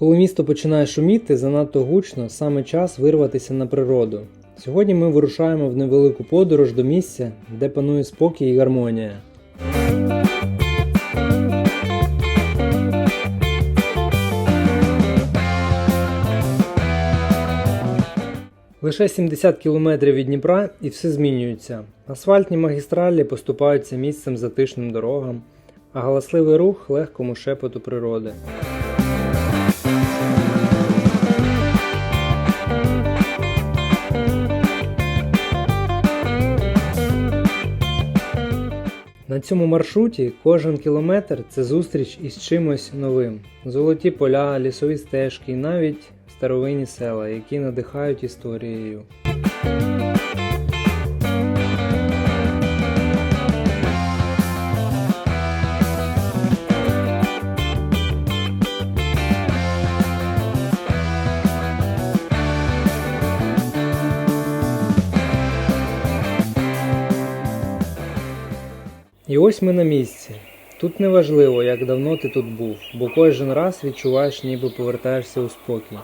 Коли місто починає шуміти занадто гучно, саме час вирватися на природу. Сьогодні ми вирушаємо в невелику подорож до місця, де панує спокій і гармонія. Лише 70 кілометрів від Дніпра і все змінюється. Асфальтні магістралі поступаються місцем затишним дорогам, а галасливий рух легкому шепоту природи. Цьому маршруті кожен кілометр це зустріч із чимось новим. Золоті поля, лісові стежки і навіть старовинні села, які надихають історією. І ось ми на місці. Тут не важливо, як давно ти тут був, бо кожен раз відчуваєш, ніби повертаєшся у спокій.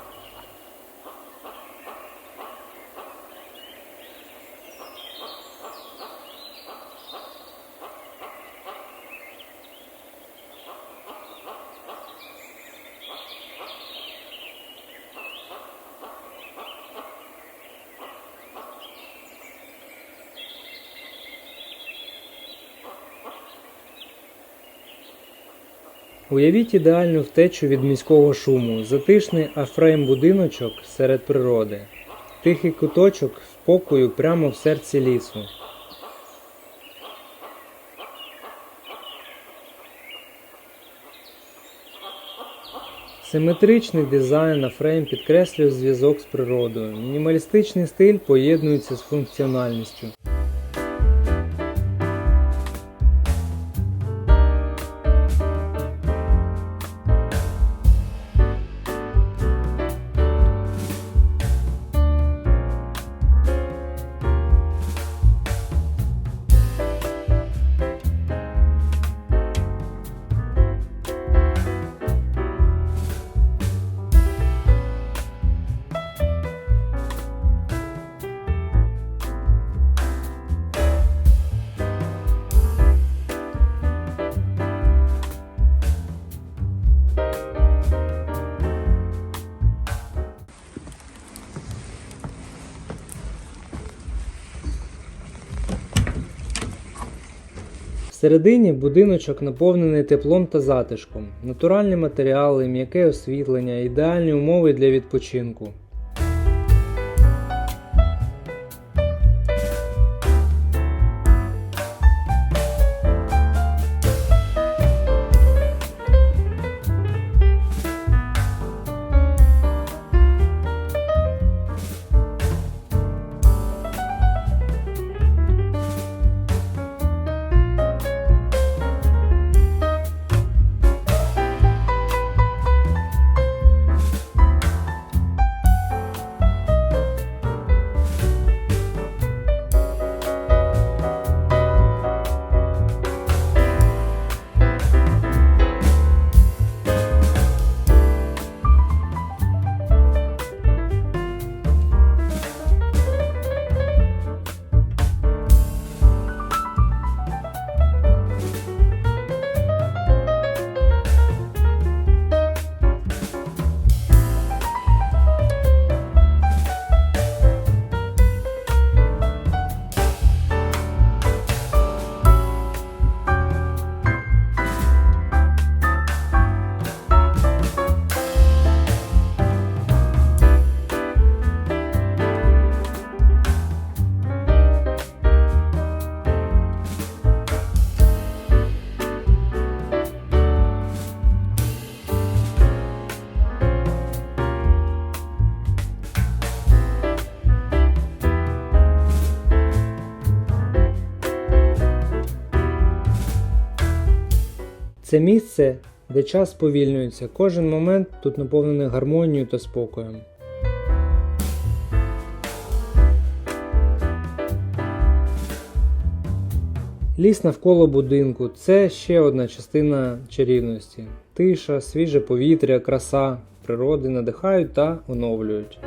Уявіть ідеальну втечу від міського шуму, затишний афрейм-будиночок серед природи, тихий куточок спокою прямо в серці лісу. Симетричний дизайн афрейм підкреслює зв'язок з природою. Мінімалістичний стиль поєднується з функціональністю. Всередині будиночок наповнений теплом та затишком, натуральні матеріали, м'яке освітлення, ідеальні умови для відпочинку. Це місце, де час сповільнюється, кожен момент тут наповнений гармонією та спокоєм. Ліс навколо будинку це ще одна частина чарівності. Тиша, свіже повітря, краса, природи надихають та оновлюють.